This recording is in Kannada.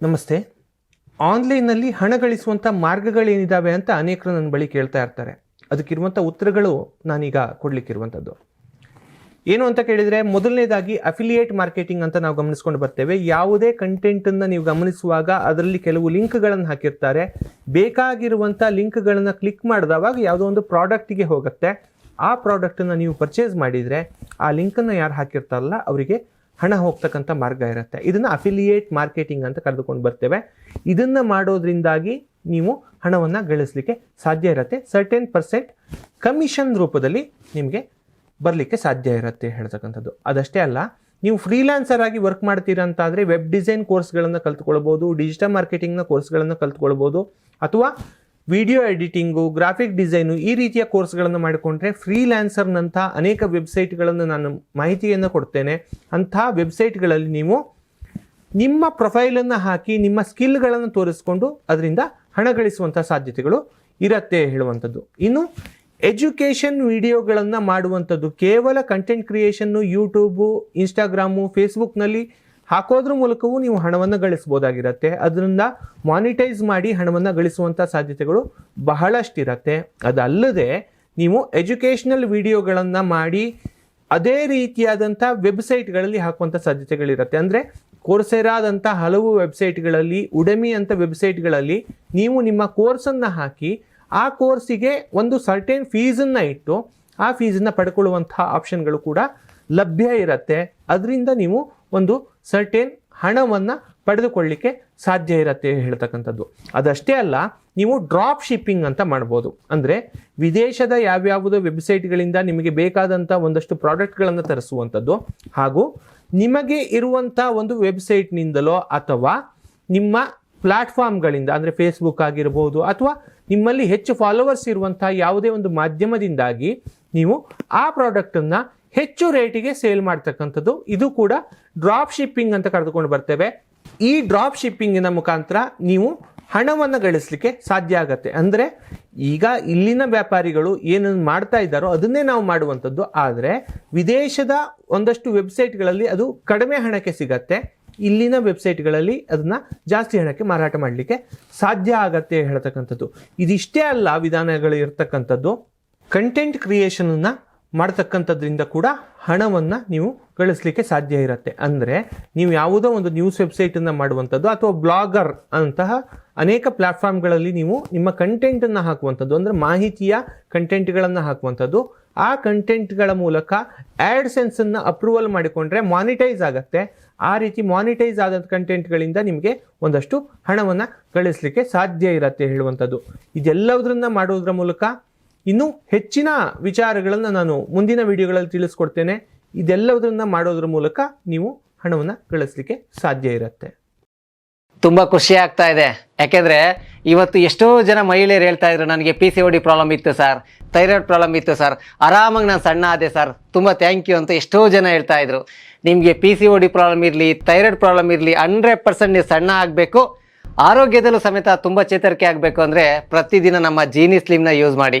ನಮಸ್ತೆ. ಆನ್ಲೈನ್ನಲ್ಲಿ ಹಣ ಗಳಿಸುವಂಥ ಮಾರ್ಗಗಳೇನಿದ್ದಾವೆ ಅಂತ ಅನೇಕರು ನನ್ನ ಬಳಿ ಕೇಳ್ತಾ ಇರ್ತಾರೆ. ಅದಕ್ಕಿರುವಂಥ ಉತ್ತರಗಳು ನಾನೀಗ ಕೊಡಲಿಕ್ಕಿರುವಂಥದ್ದು ಏನು ಅಂತ ಕೇಳಿದರೆ, ಮೊದಲನೇದಾಗಿ ಅಫಿಲಿಯೇಟ್ ಮಾರ್ಕೆಟಿಂಗ್ ಅಂತ ನಾವು ಗಮನಿಸ್ಕೊಂಡು ಬರ್ತೇವೆ. ಯಾವುದೇ ಕಂಟೆಂಟನ್ನು ನೀವು ಗಮನಿಸುವಾಗ ಅದರಲ್ಲಿ ಕೆಲವು ಲಿಂಕ್ಗಳನ್ನು ಹಾಕಿರ್ತಾರೆ. ಬೇಕಾಗಿರುವಂಥ ಲಿಂಕ್ಗಳನ್ನು ಕ್ಲಿಕ್ ಮಾಡಿದವಾಗ ಯಾವುದೋ ಒಂದು ಪ್ರಾಡಕ್ಟಿಗೆ ಹೋಗುತ್ತೆ. ಆ ಪ್ರಾಡಕ್ಟನ್ನು ನೀವು ಪರ್ಚೇಸ್ ಮಾಡಿದರೆ ಆ ಲಿಂಕನ್ನು ಯಾರು ಹಾಕಿರ್ತಾರಲ್ಲ, ಅವರಿಗೆ ಹಣ ಹೋಗ್ತಕ್ಕಂಥ ಮಾರ್ಗ ಇರುತ್ತೆ. ಇದನ್ನು ಅಫಿಲಿಯೇಟ್ ಮಾರ್ಕೆಟಿಂಗ್ ಅಂತ ಕರೆದುಕೊಂಡು ಬರ್ತೇವೆ. ಇದನ್ನು ಮಾಡೋದ್ರಿಂದಾಗಿ ನೀವು ಹಣವನ್ನು ಗಳಿಸಲಿಕ್ಕೆ ಸಾಧ್ಯ ಇರುತ್ತೆ. ಸರ್ಟೆನ್ ಪರ್ಸೆಂಟ್ ಕಮಿಷನ್ ರೂಪದಲ್ಲಿ ನಿಮಗೆ ಬರಲಿಕ್ಕೆ ಸಾಧ್ಯ ಇರುತ್ತೆ ಹೇಳ್ತಕ್ಕಂಥದ್ದು. ಅದಷ್ಟೇ ಅಲ್ಲ, ನೀವು ಫ್ರೀಲ್ಯಾನ್ಸರ್ ಆಗಿ ವರ್ಕ್ ಮಾಡ್ತೀರಾ ಅಂತಾದರೆ ವೆಬ್ ಡಿಸೈನ್ ಕೋರ್ಸ್ಗಳನ್ನು ಕಲ್ತ್ಕೊಳ್ಬೋದು ಡಿಜಿಟಲ್ ಮಾರ್ಕೆಟಿಂಗ್ನ ಕೋರ್ಸ್ಗಳನ್ನು ಕಲ್ತ್ಕೊಳ್ಬೋದು, ಅಥವಾ ವಿಡಿಯೋ ಎಡಿಟಿಂಗು, ಗ್ರಾಫಿಕ್ ಡಿಸೈನು ಈ ರೀತಿಯ ಕೋರ್ಸ್ಗಳನ್ನು ಮಾಡಿಕೊಂಡ್ರೆ ಫ್ರೀಲ್ಯಾನ್ಸರ್ನಂಥ ಅನೇಕ ವೆಬ್ಸೈಟ್ಗಳನ್ನು ನಾನು ಮಾಹಿತಿಯನ್ನು ಕೊಡ್ತೇನೆ. ಅಂಥ ವೆಬ್ಸೈಟ್ಗಳಲ್ಲಿ ನೀವು ನಿಮ್ಮ ಪ್ರೊಫೈಲನ್ನು ಹಾಕಿ, ನಿಮ್ಮ ಸ್ಕಿಲ್ಗಳನ್ನು ತೋರಿಸ್ಕೊಂಡು ಅದರಿಂದ ಹಣ ಗಳಿಸುವಂಥ ಸಾಧ್ಯತೆಗಳು ಇರತ್ತೆ ಹೇಳುವಂಥದ್ದು. ಇನ್ನು ಎಜುಕೇಷನ್ ವಿಡಿಯೋಗಳನ್ನು ಮಾಡುವಂಥದ್ದು ಕೇವಲ ಕಂಟೆಂಟ್ ಕ್ರಿಯೇಷನ್ನು ಯೂಟ್ಯೂಬು, ಇನ್ಸ್ಟಾಗ್ರಾಮು, ಫೇಸ್ಬುಕ್ನಲ್ಲಿ ಹಾಕೋದ್ರ ಮೂಲಕವೂ ನೀವು ಹಣವನ್ನು ಗಳಿಸ್ಬೋದಾಗಿರುತ್ತೆ ಅದರಿಂದ ಮಾನಿಟೈಸ್ ಮಾಡಿ ಹಣವನ್ನು ಗಳಿಸುವಂಥ ಸಾಧ್ಯತೆಗಳು ಬಹಳಷ್ಟಿರತ್ತೆ. ಅದಲ್ಲದೆ ನೀವು ಎಜುಕೇಷನಲ್ ವಿಡಿಯೋಗಳನ್ನು ಮಾಡಿ ಅದೇ ರೀತಿಯಾದಂಥ ವೆಬ್ಸೈಟ್ಗಳಲ್ಲಿ ಹಾಕುವಂಥ ಸಾಧ್ಯತೆಗಳಿರುತ್ತೆ. ಅಂದರೆ ಕೋರ್ಸೆರಾದಂಥ ಹಲವು ವೆಬ್ಸೈಟ್ಗಳಲ್ಲಿ ಉಡಮಿ ಅಂತ ವೆಬ್ಸೈಟ್ಗಳಲ್ಲಿ ನೀವು ನಿಮ್ಮ ಕೋರ್ಸನ್ನು ಹಾಕಿ ಆ ಕೋರ್ಸಿಗೆ ಒಂದು ಸರ್ಟೇನ್ ಫೀಸನ್ನು ಇಟ್ಟು ಆ ಫೀಸನ್ನು ಪಡ್ಕೊಳ್ಳುವಂಥ ಆಪ್ಷನ್ಗಳು ಕೂಡ ಲಭ್ಯ ಇರುತ್ತೆ. ಅದರಿಂದ ನೀವು ಒಂದು ಸರ್ಟೇನ್ ಹಣವನ್ನು ಪಡೆದುಕೊಳ್ಳಿಕ್ಕೆ ಸಾಧ್ಯ ಇರುತ್ತೆ ಹೇಳ್ತಕ್ಕಂಥದ್ದು. ಅದಷ್ಟೇ ಅಲ್ಲ, ನೀವು ಡ್ರಾಪ್ ಶಿಪ್ಪಿಂಗ್ ಅಂತ ಮಾಡ್ಬೋದು. ಅಂದರೆ ವಿದೇಶದ ಯಾವ್ಯಾವುದೋ ವೆಬ್ಸೈಟ್ಗಳಿಂದ ನಿಮಗೆ ಬೇಕಾದಂಥ ಒಂದಷ್ಟು ಪ್ರಾಡಕ್ಟ್ಗಳನ್ನು ತರಿಸುವಂಥದ್ದು. ಹಾಗೂ ನಿಮಗೆ ಇರುವಂಥ ಒಂದು ವೆಬ್ಸೈಟ್ನಿಂದಲೋ ಅಥವಾ ನಿಮ್ಮ ಪ್ಲಾಟ್ಫಾರ್ಮ್ಗಳಿಂದ ಅಂದರೆ ಫೇಸ್ಬುಕ್ ಆಗಿರ್ಬೋದು ಅಥವಾ ನಿಮ್ಮಲ್ಲಿ ಹೆಚ್ಚು ಫಾಲೋವರ್ಸ್ ಇರುವಂಥ ಯಾವುದೇ ಒಂದು ಮಾಧ್ಯಮದಿಂದಾಗಿ ನೀವು ಆ ಪ್ರಾಡಕ್ಟನ್ನು ಹೆಚ್ಚು ರೇಟಿಗೆ ಸೇಲ್ ಮಾಡ್ತಕ್ಕಂಥದ್ದು. ಇದು ಕೂಡ ಡ್ರಾಪ್ ಶಿಪ್ಪಿಂಗ್ ಅಂತ ಕರೆದುಕೊಂಡು ಬರ್ತೇವೆ. ಈ ಡ್ರಾಪ್ ಶಿಪ್ಪಿಂಗಿನ ಮುಖಾಂತರ ನೀವು ಹಣವನ್ನು ಗಳಿಸಲಿಕ್ಕೆ ಸಾಧ್ಯ ಆಗತ್ತೆ. ಅಂದರೆ ಈಗ ಇಲ್ಲಿನ ವ್ಯಾಪಾರಿಗಳು ಏನನ್ನು ಮಾಡ್ತಾ ಇದ್ದಾರೋ ಅದನ್ನೇ ನಾವು ಮಾಡುವಂಥದ್ದು. ಆದರೆ ವಿದೇಶದ ಒಂದಷ್ಟು ವೆಬ್ಸೈಟ್ಗಳಲ್ಲಿ ಅದು ಕಡಿಮೆ ಹಣಕ್ಕೆ ಸಿಗತ್ತೆ. ಇಲ್ಲಿನ ವೆಬ್ಸೈಟ್ಗಳಲ್ಲಿ ಅದನ್ನು ಜಾಸ್ತಿ ಹಣಕ್ಕೆ ಮಾರಾಟ ಮಾಡಲಿಕ್ಕೆ ಸಾಧ್ಯ ಆಗತ್ತೆ ಹೇಳ್ತಕ್ಕಂಥದ್ದು. ಇದಿಷ್ಟೇ ಅಲ್ಲ ವಿಧಾನಗಳು ಇರ್ತಕ್ಕಂಥದ್ದು. ಕಂಟೆಂಟ್ ಕ್ರಿಯೇಷನನ್ನು ಮಾಡ್ತಕ್ಕಂಥದ್ರಿಂದ ಕೂಡ ಹಣವನ್ನು ನೀವು ಗಳಿಸಲಿಕ್ಕೆ ಸಾಧ್ಯ ಇರುತ್ತೆ. ಅಂದರೆ ನೀವು ಯಾವುದೋ ಒಂದು ನ್ಯೂಸ್ ವೆಬ್ಸೈಟನ್ನು ಮಾಡುವಂಥದ್ದು ಅಥವಾ ಬ್ಲಾಗರ್ ಅಂತಹ ಅನೇಕ ಪ್ಲ್ಯಾಟ್ಫಾರ್ಮ್ಗಳಲ್ಲಿ ನೀವು ನಿಮ್ಮ ಕಂಟೆಂಟನ್ನು ಹಾಕುವಂಥದ್ದು, ಅಂದರೆ ಮಾಹಿತಿಯ ಕಂಟೆಂಟ್ಗಳನ್ನು ಹಾಕುವಂಥದ್ದು, ಆ ಕಂಟೆಂಟ್ಗಳ ಮೂಲಕ ಆ್ಯಡ್ಸೆನ್ಸನ್ನು ಅಪ್ರೂವಲ್ ಮಾಡಿಕೊಂಡ್ರೆ ಮಾನಿಟೈಸ್ ಆಗುತ್ತೆ. ಆ ರೀತಿ ಮಾನಿಟೈಸ್ ಆದ ಕಂಟೆಂಟ್ಗಳಿಂದ ನಿಮಗೆ ಒಂದಷ್ಟು ಹಣವನ್ನು ಗಳಿಸಲಿಕ್ಕೆ ಸಾಧ್ಯ ಇರುತ್ತೆ ಹೇಳುವಂಥದ್ದು. ಇದೆಲ್ಲದರನ್ನ ಮಾಡೋದ್ರ ಮೂಲಕ ಇನ್ನೂ ಹೆಚ್ಚಿನ ವಿಚಾರಗಳನ್ನು ನಾನು ಮುಂದಿನ ವಿಡಿಯೋಗಳಲ್ಲಿ ತಿಳಿಸ್ಕೊಡ್ತೇನೆ. ಇದೆಲ್ಲದನ್ನ ಮಾಡೋದ್ರ ಮೂಲಕ ನೀವು ಹಣವನ್ನು ಗಳಿಸಲಿಕ್ಕೆ ಸಾಧ್ಯ ಇರುತ್ತೆ. ತುಂಬ ಖುಷಿ ಆಗ್ತಾ ಇದೆ. ಯಾಕೆಂದರೆ ಇವತ್ತು ಎಷ್ಟೋ ಜನ ಮಹಿಳೆಯರು ಹೇಳ್ತಾ ಇದ್ರು, ನನಗೆ ಪಿ ಸಿ ಡಿ ಪ್ರಾಬ್ಲಮ್ ಇತ್ತು ಸರ್ ಥೈರಾಯ್ಡ್ ಪ್ರಾಬ್ಲಮ್ ಇತ್ತು ಸರ್ ಆರಾಮಾಗಿ ನಾನು ಸಣ್ಣ ಆದೆ ಸರ್ ತುಂಬ ಥ್ಯಾಂಕ್ ಯು ಅಂತ ಎಷ್ಟೋ ಜನ ಹೇಳ್ತಾ ಇದ್ರು. ನಿಮಗೆ ಪಿ ಸಿ ಡಿ ಪ್ರಾಬ್ಲಮ್ ಇರಲಿ ಥೈರಾಯ್ಡ್ ಪ್ರಾಬ್ಲಮ್ ಇರಲಿ ಹಂಡ್ರೆಡ್ ಪರ್ಸೆಂಟ್ ನೀವು ಸಣ್ಣ ಆಗಬೇಕು. ಆರೋಗ್ಯದಲ್ಲೂ ಸಮೇತ ತುಂಬ ಚೇತರಿಕೆ ಆಗಬೇಕು ಅಂದರೆ ಪ್ರತಿದಿನ ನಮ್ಮ ಜೀನಿ ಸ್ಲಿಮ್ನ ಯೂಸ್ ಮಾಡಿ.